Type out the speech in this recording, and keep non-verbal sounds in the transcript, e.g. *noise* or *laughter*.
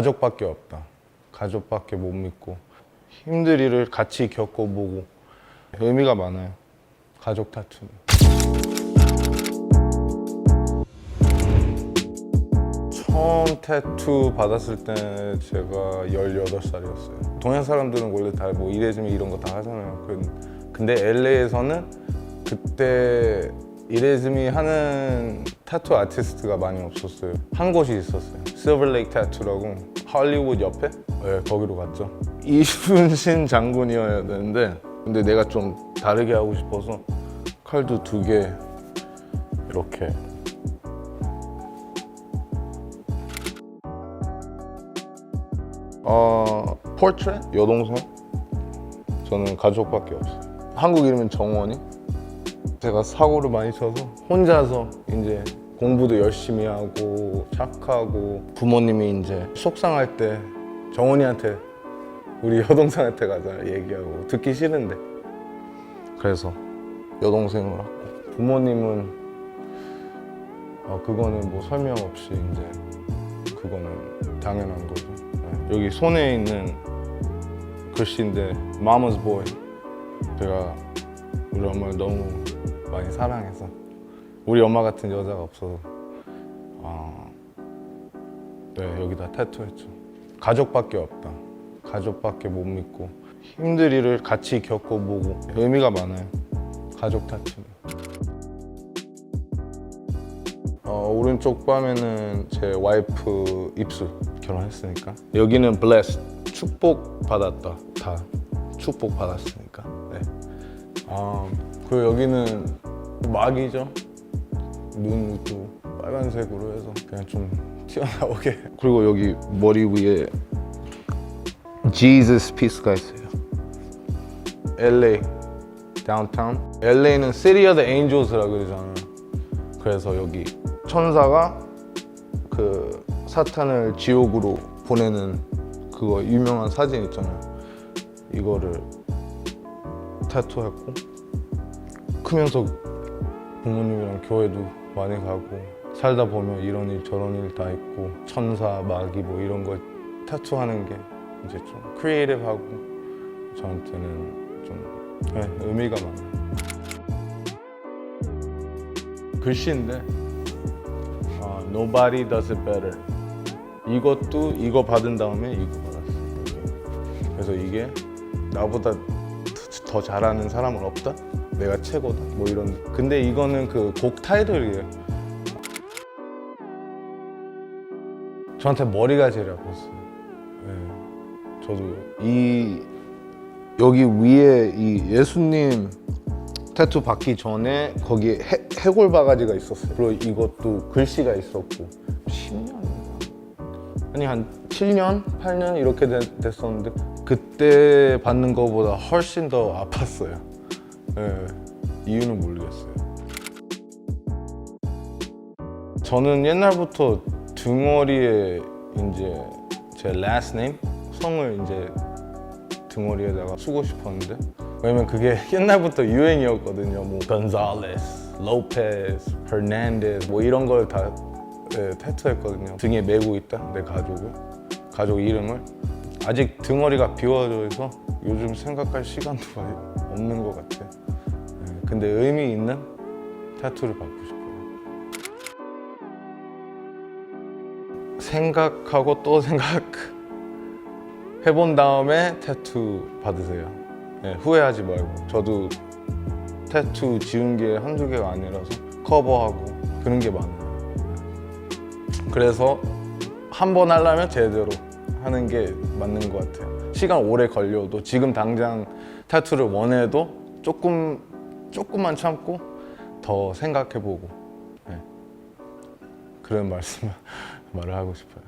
가족밖에 없다. 가족밖에 못 믿고 힘들 일을 같이 겪어보고 의미가 많아요. 가족 타투는. 처음 타투 받았을 때 제가 18살이었어요. 동양 사람들은 원래 다 뭐 이레즈미 이런 거 다 하잖아요. 그- 근데 LA에서는 그때 이레즈미 하는 타투 아티스트가 많이 없었어요. 한 곳이 있었어요. 실버레이크 타투라고 할리우드 옆에 네, 거기로 갔죠. 이순신 장군이어야 되는데 근데 내가 좀 다르게 하고 싶어서 칼도 두 개 이렇게 어, 포트레 여동생 저는 가족밖에 없어요. 한국 이름은 정원이. 제가 사고를 많이 쳐서 혼자서 이제 공부도 열심히 하고 착하고 부모님이 이제 속상할 때 정원이한테 우리 여동생한테 가자 얘기하고 듣기 싫은데 그래서 여동생을 하고 부모님은 어, 그거는 뭐 설명 없이 이제 그거는 당연한 거죠. 네. 여기 손에 있는 글씨인데 Mama's Boy. 제가 우리 엄마를 너무 많이 사랑해서 우리 엄마 같은 여자가 없어서 아, 네 여기다 타투했죠. 가족밖에 없다. 가족밖에 못 믿고 힘들 일을 같이 겪어보고 의미가 많아요. 가족 타투는. 어, 오른쪽 밤에는 제 와이프 입술 결혼했으니까 여기는 blessed 축복 받았다 다 축복 받았으니까 네. 아, 그리고 여기는 막이죠. 눈도 빨간색으로 해서 그냥 좀 튀어나오게. *laughs* 그리고 여기 머리 위에 Jesus 피스가 있어요. LA 다운타운 LA는 City of the Angels라 그러잖아요. 그래서 여기 천사가 그 사탄을 지옥으로 보내는 그거 유명한 사진 있잖아요. 이거를 타투했고 크면서 부모님이랑 교회도 많이 가고 살다 보면 이런 일 저런 일 다 있고 천사 마귀 뭐 이런 거 타투하는 게 이제 좀 크리에이티브하고 저한테는 좀 네, 의미가 많아요. 글씨인데 아, Nobody does it better. 이것도 이거 받은 다음에 이거 받았어. 그래서 이게 나보다 더- 더 잘하는 사람은 없다. 내가 최고다. 뭐 이런. 근데 이거는 그 곡 타이틀이에요. 저한테 머리가 제일 아팠어요. 네. 저도 이 여기 위에 이 예수님 타투 받기 전에 거기에 해, 해골 바가지가 있었어요. 그리고 이것도 글씨가 있었고 10년인가? 아니 한 7년, 8년 이렇게 되- 됐었는데 그때 받는 것보다 훨씬 더 아팠어요. 예, 이유는 모르겠어요. 저는 옛날부터 등어리에 이제 제 last name 성을 이제 등어리에다가 쓰고 싶었는데 왜냐면 그게 *laughs* 옛날부터 유행이었거든요. 뭐 건잘레스, 로페스, 페르난데스 뭐 이런 걸다 타투했거든요. 등에 메고 있다 내 가족을 가족 이름을 아직 등어리가 비워져 있어 요즘 생각할 시간도 많이 없는 것 같아. 예, 근데 의미 있는 타투를 받고 싶어요. 생각하고 또 생각 *laughs* 해본 다음에 타투 받으세요. 예, 후회하지 말고. 저도 타투 지운 게 한두 개가 아니라서 커버하고 그런 게 많아요. 그래서 한 번 하려면 제대로 하는 게 맞는 것 같아요. 시간 오래 걸려도 지금 당장 타투를 원해도 조금 조금만 참고 더 생각해보고 예. 그런 말씀 *laughs* 말을 하고 싶어요.